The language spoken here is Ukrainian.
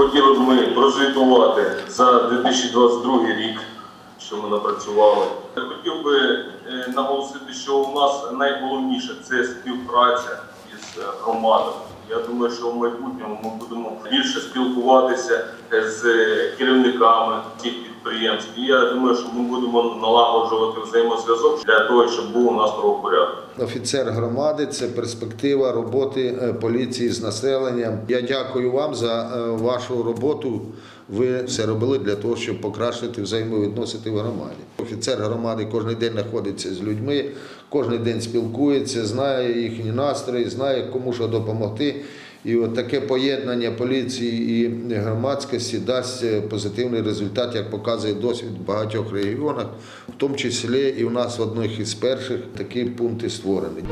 Хотіли б ми прозвітувати за 2022 рік, що ми напрацювали. Я хотів би е, наголосити, що у нас найголовніше це співпраця із е, громадами. Я думаю, що в майбутньому ми будемо більше спілкуватися е, з керівниками цих підприємств. І я думаю, що ми будемо налагоджувати взаємозв'язок для того, щоб був у нас правопорядок. Офіцер громади це перспектива роботи е, поліції з населенням. Я дякую вам за е, вашу роботу. Ви все робили для того, щоб покращити взаємовідносини в громаді. Офіцер громади кожен день знаходиться з людьми, кожен день спілкується, знає їхні настрої, знає кому що допомогти. І от таке поєднання поліції і громадськості дасть е, позитивний результат, як показує досвід в багатьох регіонах, в тому числі і у нас в одних із перших такі пункти створені.